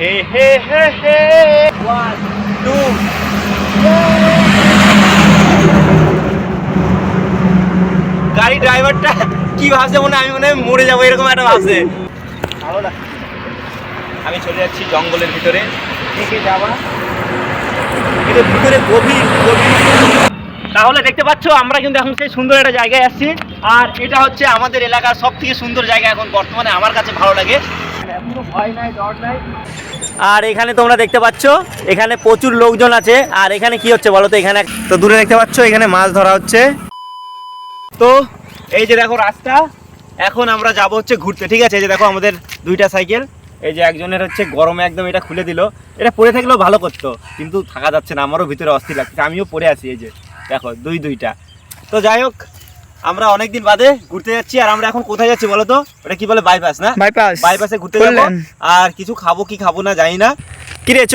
হে হে হে হে one two গাড়ি ড্রাইভারটা কি ভাবছে মনে আমি মনে হয় মরে যাব এরকম একটা ভাবছে। ভালো। আমি চলে যাচ্ছি জঙ্গলের ভিতরে। দেখে যাওয়া কিন্তু ভিতরে গভীর গভীর। তাহলে দেখতে পাচ্ছ আমরা কিন্তু এখন সেই সুন্দর একটা জায়গায় আসছি। আর এটা হচ্ছে আমাদের এলাকার সব থেকে সুন্দর জায়গা এখন বর্তমানে আমার কাছে ভালো লাগে। আর এখানে তোমরা দেখতে পাচ্ছ এখানে প্রচুর লোকজন আছে। আর এখানে কি হচ্ছে বলো তো এখানে তো দূরে দেখতে পাচ্ছ এখানে মাছ ধরা হচ্ছে। তো এই যে দেখো রাস্তা এখন আমরা যাব হচ্ছে ঘুরতে ঠিক আছে? এই যে দেখো আমাদের দুইটা সাইকেল এই যে একজনের হচ্ছে গরমে একদম এটা খুলে দিল। এটা পরে থাকলেও ভালো করতো কিন্তু থাকা যাচ্ছে না আমারও ভিতরে অস্থির লাগছে আমিও পরে আছি এই যে দেখো দুই দুইটা। তো যাই হোক আমরা অনেকদিন বাদে ঘুরতে যাচ্ছি আর আমরা এখন কোথায় যাচ্ছি বলো তো? ওটা কি বলে বাইপাস না? বাইপাস বাইপাসে ঘুরতে যাব। আর কিছু খাব কি খাব না জানি না। কিরে চ।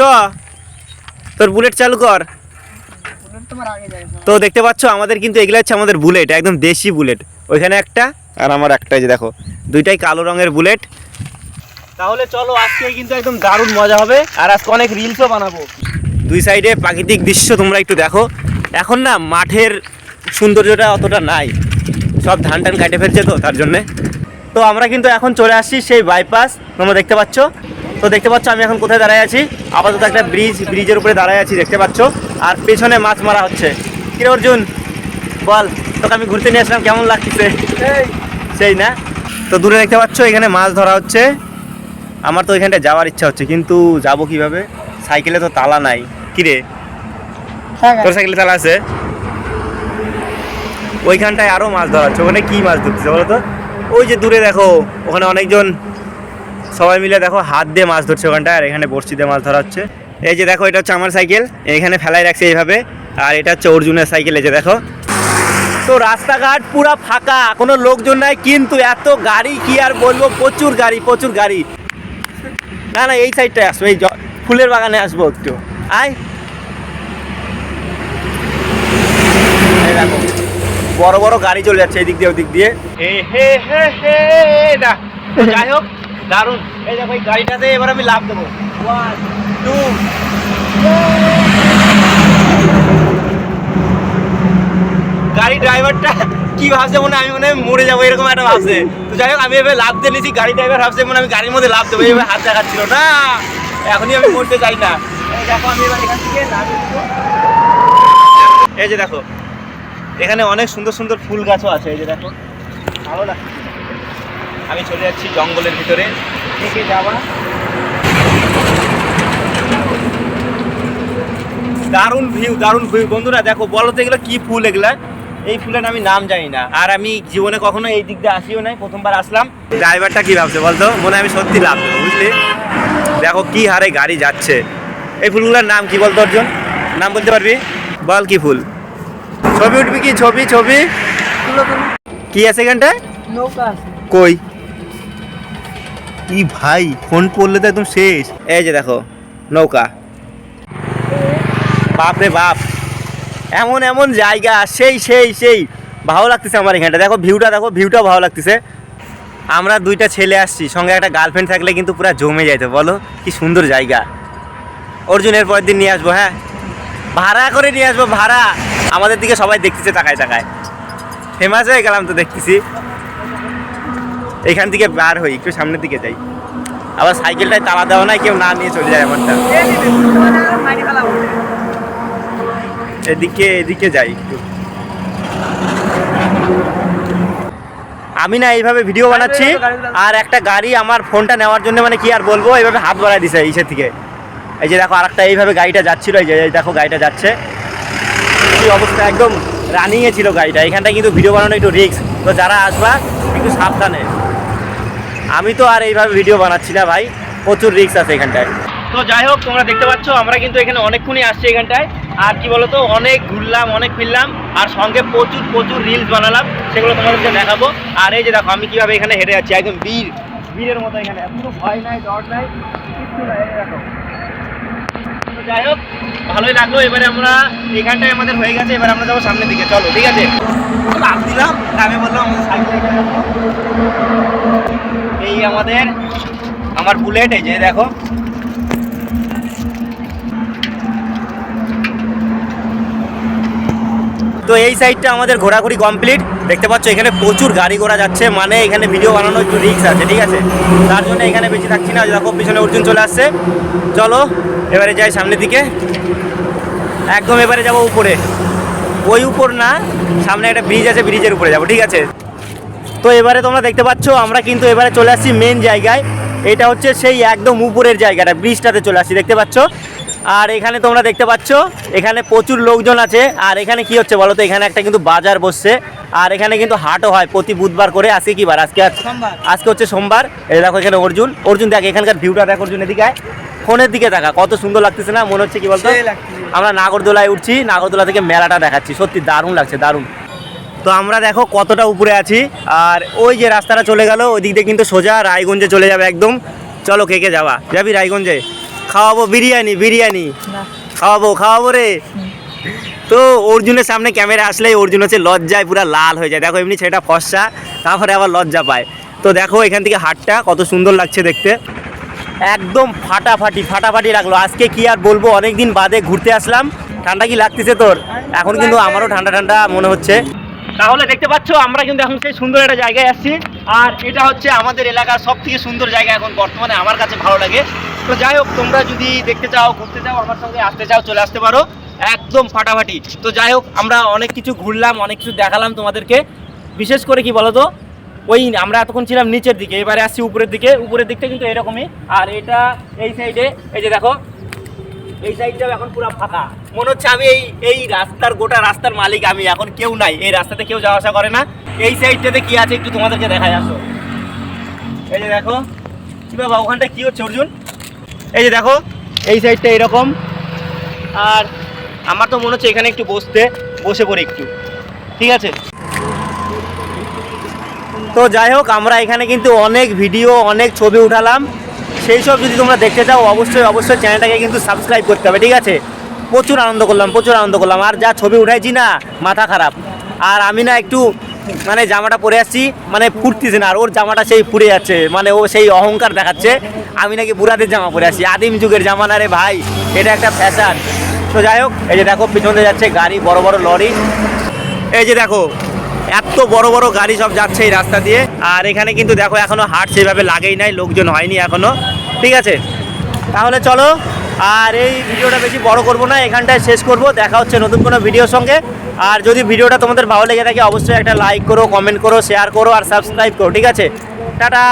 তোর বুলেট চালু কর। তো। দেখতে পাচ্ছ আমাদের কিন্তু এগুলো হচ্ছে আমাদের বুলেট একদম দেশি বুলেট ওইখানে একটা আর আমার একটাই যে দেখো দুইটাই কালো রঙের বুলেট তাহলে চলো আজকে কিন্তু একদম দারুণ মজা হবে আর আজকে অনেক রিলসও বানাবো। দুই সাইডে প্রাকৃতিক দৃশ্য তোমরা একটু দেখো। এখন না মাঠের সৌন্দর্যটা অতটা নাই। সব ধান টান কাটে ফেলছে তো তার জন্যে। তো আমরা কিন্তু এখন চলে আসছি সেই বাইপাস তোমরা দেখতে পাচ্ছ। তো দেখতে পাচ্ছ আমি এখন কোথায় দাঁড়ায় আছি? আপাতত একটা ব্রিজ ব্রিজের উপরে দাঁড়ায় আছি দেখতে পাচ্ছ। আর পেছনে মাছ মারা হচ্ছে। কিরে অর্জুন বল তোকে আমি ঘুরতে নিয়ে আসলাম কেমন লাগছে সেই না? তো দূরে দেখতে পাচ্ছ এখানে মাছ ধরা হচ্ছে। আমার তো এখানটা যাওয়ার ইচ্ছা হচ্ছে কিন্তু যাব কীভাবে? সাইকেলে তো তালা নাই। কিরে? তোর সাইকেলে তালা আছে? ওইখানটায় আরও মাছ ধরা হচ্ছে ওখানে কি মাছ ধরতেছে বলো তো? ওই যে দূরে দেখো, ওখানে অনেকজন সবাই মিলে দেখো হাত দিয়ে মাছ ধরছে ওখানটায়, আর এখানে বড়শি দিয়ে মাছ ধরা হচ্ছে এই যে দেখো, এটা হচ্ছে আমার সাইকেল, এখানে ফেলাই রাখছে এইভাবে, আর এটা হচ্ছে অর্জুনের সাইকেল, এই যে দেখো। তো রাস্তাঘাট পুরা ফাঁকা, কোনো লোকজন নাই, কিন্তু এত গাড়ি, কি আর বলব, প্রচুর গাড়ি প্রচুর গাড়ি। না না, এই সাইডটায় আসব, এই ফুলের বাগানে আসব একটু। আয় এই দেখো বড় বড় গাড়ি চলে যাচ্ছে এদিক দিয়ে, ওদিক দিয়ে। যাই হোক এই দেখো, এই গাড়িটাতে এবার আমি লাভ দেবো। গাড়ি ড্রাইভারটা কি ভাবছে মনে আমি মনে মরে যাব, এরকম একটা ভাবছে। তো যাই হোক, আমি এবার লাভ দিয়ে নিয়েছি গাড়ি ড্রাইভার ভাবছে মনে আমি গাড়ির মধ্যে লাভ দেবো, এবার হাত দেখাচ্ছিল। না, এখনই আমি মরতে চাই না। দেখো, আমি এবার এখান থেকে এই যে দেখো এখানে অনেক সুন্দর সুন্দর ফুল গাছও আছে, এই যে দেখো। ভালো লাগছে। আমি চলে যাচ্ছি জঙ্গলের ভিতরে। দেখে যাওয়া। দারুণ ভিউ দারুণ ভিউ। বন্ধুরা, দেখো, বলো তো এগুলো কি ফুল এগুলা? এই ফুলের আমি নাম জানি না। আর আমি জীবনে কখনো এই দিক দিয়ে আসিও নাই, প্রথমবার আসলাম। ড্রাইভারটা কি ভাবছে বলতো? মনে আমি সত্যি লাভ বুঝলি? দেখো কি হারে গাড়ি যাচ্ছে। এই ফুলগুলোর নাম কি বলতো অর্জুন? নাম বলতে পারবি? বল কি ফুল? ছবি উঠবি কি? ছবি ছবি। কি আছে এখানটায় নৌকা কই? ই ভাই ফোন পড়লে তো একদম শেষ। এই যে দেখো নৌকা। বাপ রে বাপ। এমন এমন জায়গা সেই সেই সেই। ভালো লাগতেছে আমার এখানটা। দেখো ভিউটা দেখো ভিউটাও ভালো লাগতেছে। আমরা দুইটা ছেলে আসছি সঙ্গে একটা গার্লফ্রেন্ড থাকলে কিন্তু পুরো জমে যাইতো বলো? কি সুন্দর জায়গা। অর্জুনের পরের দিন নিয়ে আসব হ্যাঁ? ভাড়া করে নিয়ে আসব, ভাড়া। আমাদের দিকে সবাই দেখতেছে, তাকায় তাকায়। ফেমাস হয়ে গেলাম তো দেখতেছি। এখান থেকে বার হই, একটু সামনের দিকে যাই। আবার সাইকেলটায় তালা দেওয়া নাই, কেউ না নিয়ে চলে যায় আমারটা এদিকে এদিকে যাই একটু। আমি না এইভাবে ভিডিও বানাচ্ছি, আর একটা গাড়ি আমার ফোনটা নেওয়ার জন্য মানে কি আর বলব, এইভাবে হাত বাড়ায় দিছে ইসের থেকে। এই যে দেখো আরেকটা এইভাবে গাড়িটা যাচ্ছিল, এই যে দেখো গাড়িটা যাচ্ছে। কি অবস্থা, একদম রানিংয়ে ছিল গাড়িটা। এখানটা কিন্তু ভিডিও বানানো একটু রিস্ক তো যারা আসবা, একটু সাবধানে। আমি তো আর এইভাবে ভিডিও বানাচ্ছি না ভাই, প্রচুর রিস্ক আছে এখানটায়। তো যাই হোক, তোমরা দেখতে পাচ্ছ, আমরা কিন্তু এখানে অনেকক্ষণই আসছি এখানটায়। আর কি বলতো, অনেক ঘুরলাম, অনেক ফিরলাম, আর সঙ্গে প্রচুর প্রচুর রিলস বানালাম। সেগুলো তোমাদেরকে দেখাবো। আর এই যে দেখো, আমি কীভাবে এখানে হেঁটে যাচ্ছি, একদম বীর বীরের মতো এখানে কোনো ভয় নাই, ডর নাই, কিচ্ছু নাই দেখো। যাই হোক, ভালোই লাগল। এবারে আমরা এখানটায় আমাদের হয়ে গেছে, এবার আমরা যাব সামনের দিকে। চলো, ঠিক আছে? লাভ দিলাম, আমি বললাম আমাদের এই আমাদের, আমার বুলেট, এই যে দেখো। তো এই সাইডটা আমাদের ঘোরাঘুরি কমপ্লিট। দেখতে পাচ্ছ, এখানে প্রচুর গাড়ি ঘোড়া যাচ্ছে মানে এখানে ভিডিও বানানো একটু রিস্ক আছে, ঠিক আছে? তার জন্য এখানে বেশি থাকছি না, দেখো, পিছনে অর্জুন চলে আসছে। চলো, এবারে যাই সামনের দিকে। একদম এবারে যাব উপরে। ওই উপর না, সামনে একটা ব্রিজ আছে ব্রিজের উপরে যাব, ঠিক আছে? তো এবারে তোমরা দেখতে পাচ্ছ, আমরা কিন্তু এবারে চলে আসছি মেন জায়গায়। এটা হচ্ছে সেই একদম উপরের জায়গাটা ব্রিজটাতে চলে আসছি, দেখতে পাচ্ছ? আর এখানে তোমরা দেখতে পাচ্ছ, এখানে প্রচুর লোকজন আছে। আর এখানে কি হচ্ছে বলো তো, এখানে একটা কিন্তু বাজার বসছে। আর এখানে কিন্তু হাটও হয় প্রতি বুধবার করে। আজকে কি বার? আজকে আজ- আজকে হচ্ছে সোমবার। দেখো এখানে অর্জুন। অর্জুন দেখ এখানকার ভিউটা দেখ অর্জুন এদিকে। ফোনের দিকে দেখা কত সুন্দর লাগতেছে না? মনে হচ্ছে কি বলতো? আমরা নাগরদোলায় উঠছি নাগরদোলা থেকে মেলাটা দেখাচ্ছি। সত্যি দারুণ লাগছে দারুণ। তো আমরা দেখো কতটা উপরে আছি। আর ওই যে রাস্তাটা চলে গেল ওই দিক দিয়ে কিন্তু সোজা রায়গঞ্জে চলে যাবে একদম। চলো কে কে যাবা? যাবি রায়গঞ্জে? খাওয়াবো বিরিয়ানি বিরিয়ানি। খাওয়াবো খাওয়াবো রে। তো অর্জুনের সামনে ক্যামেরা আসলেই অর্জুন হচ্ছে লজ্জায় পুরো লাল হয়ে যায়। দেখো এমনি ছেলেটা ফর্সা, তারপরে আবার লজ্জা পায়। তো দেখো এখান থেকে হাটটা কত সুন্দর লাগছে দেখতে। একদম ফাটাফাটি ফাটাফাটি লাগল। আজকে কি আর বলব অনেক দিন বাদে ঘুরতে আসলাম। ঠান্ডা কি লাগতেছে তোর? এখন কিন্তু আমারও ঠান্ডা ঠান্ডা মনে হচ্ছে। তাহলে দেখতে পাচ্ছ, আমরা কিন্তু এখন সেই সুন্দর একটা জায়গায় আসছি। আর এটা হচ্ছে আমাদের এলাকার সব থেকে সুন্দর জায়গা এখন বর্তমানে আমার কাছে ভালো লাগে। তো যাই হোক, তোমরা যদি দেখতে চাও, ঘুরতে চাও, আমার সঙ্গে আসতে চাও, চলে আসতে পারো। একদম ফাটাফাটি। তো যাই হোক, আমরা অনেক কিছু ঘুরলাম, অনেক কিছু দেখালাম তোমাদেরকে। বিশেষ করে কি বলো তো ওই আমরা এতক্ষণ ছিলাম নিচের দিকে, এবারে আসছি উপরের দিকে। উপরের দিকটা কিন্তু এরকমই। আর এটা এই সাইডে এই যে দেখো, এই সাইডটাও এখন পুরো ফাঁকা। মনে হচ্ছে আমি এই এই রাস্তার, গোটা রাস্তার মালিক আমি। এখন কেউ নাই। এই রাস্তাতে কেউ যাওয়া আসা করে না। এই সাইডটাতে কি আছে একটু তোমাদেরকে দেখায় আসো। এই যে দেখো, কি বাবা, ওখানটা কি হচ্ছে, অর্জুন? এই যে দেখো, এই সাইডটা এরকম। আর আমার তো মনে হচ্ছে এখানে একটু বসতে, বসে পড়ি একটু। ঠিক আছে? তো যাই হোক, আমরা এখানে কিন্তু অনেক ভিডিও অনেক ছবি উঠালাম। সেই সব যদি তোমরা দেখতে চাও, অবশ্যই অবশ্যই চ্যানেলটাকে কিন্তু সাবস্ক্রাইব করতে হবে, ঠিক আছে? প্রচুর আনন্দ করলাম, প্রচুর আনন্দ করলাম। আর যা ছবি উঠাইছি না, মাথা খারাপ। আর আমি না একটু মানে জামাটা পরে আসছি মানে ফুটতেছে না, আর ওর জামাটা সেই ফুরে যাচ্ছে মানে ও সেই অহংকার দেখাচ্ছে। আমি নাকি বুড়াদের জামা পরে আসছি, আদিম যুগের জামা না রে ভাই, এটা একটা ফ্যাশন তো যাই হোক, এই যে দেখো পিছনে যাচ্ছে গাড়ি, বড় বড় লরি। এই যে দেখো, এত বড় বড় গাড়ি সব যাচ্ছে এই রাস্তা দিয়ে। আর এখানে কিন্তু দেখো এখনও হাট সেভাবে লাগেই নাই, লোকজন হয়নি এখনও। ঠিক আছে? তাহলে চলো, আর এই ভিডিওটা বেশি বড় করব না, এখানটায় শেষ করব। দেখা হচ্ছে নতুন কোনো ভিডিওর সঙ্গে। আর যদি ভিডিওটা তোমাদের ভালো লেগে থাকে, অবশ্যই একটা লাইক করো কমেন্ট করো শেয়ার করো, আর সাবস্ক্রাইব করো, ঠিক আছে? টাটা!